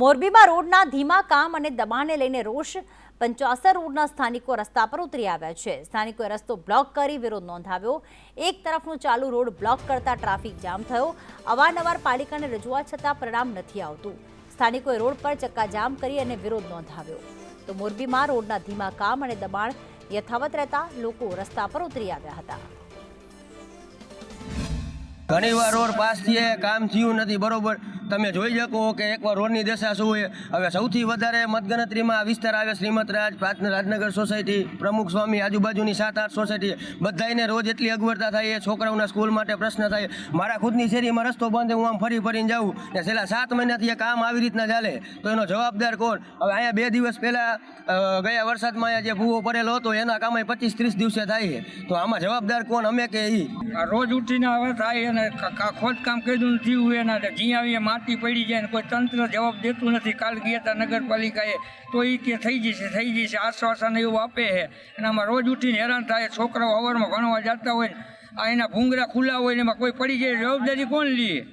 મોરબીમાં રોડના ધીમા કામ અને દબાણને લઈને રોષ પંચાસર રોડના સ્થાનિકો રસ્તા પર ઉતરી આવ્યા છે. સ્થાનિકોએ રસ્તો બ્લોક કરી વિરોધ નોંધાવ્યો. એક તરફનો ચાલુ રોડ બ્લોક કરતા ટ્રાફિક જામ થયો. અવારનવાર પાલિકાને રજૂઆત છતાં પરિણામ નથી આવતું. સ્થાનિકોએ રોડ પર ચક્કાજામ કરી અને વિરોધ નોંધાવ્યો. તો મોરબીમાં રોડના ધીમા કામ અને દબાણ યથાવત રહેતા લોકો રસ્તા પર ઉતરી આવ્યા હતા. ઘણી વાર રોડ પાસ થયે, કામ થયું નથી, બરોબર. તમે જોઈ શકો કે એકવાર રોડની દશા શું હોય હવે સૌથી વધારે મતગણતરીમાં આ વિસ્તાર આવે શ્રીમત રાજ રાજનગર સોસાયટી, પ્રમુખ સ્વામી, આજુબાજુની સાત આઠ સોસાયટી. બધાને રોજ એટલી અગવડતા થાય એ છોકરાઓના સ્કૂલ માટે પ્રશ્ન થાય મારા ખુદની શેરીમાં રસ્તો બંધ હું આમ ફરી ફરીને જાઉં. ને છેલ્લા સાત મહિનાથી એ કામ આવી રીતના ચાલે. તો એનો જવાબદાર કોણ? હવે અહીંયા બે દિવસ પહેલાં ગયા વરસાદમાં અહીંયા જે ભૂવો પડેલો હતો, એના કામ પચીસ ત્રીસ દિવસે થાય છે. તો આમાં જવાબદાર કોણ? અમે કે એ રોજ ઉઠીને હવે થાય અને ખોદકામ કર્યું નથી એના જ્યાં આવીએ, માટી પડી જાય ને કોઈ તંત્ર જવાબ દેતું નથી. કાલ ગયા હતા નગરપાલિકાએ, તો એ કે થઈ જશે થઈ જશે, આશ્વાસન એવું આપે છે. અને આમાં રોજ ઉઠીને હેરાન થાય, છોકરાઓ અવારમાં ભણવા જતા હોય, આ એના ભૂંગરા ખુલ્લા હોય ને એમાં કોઈ પડી જાય, જવાબદારી કોણ લે?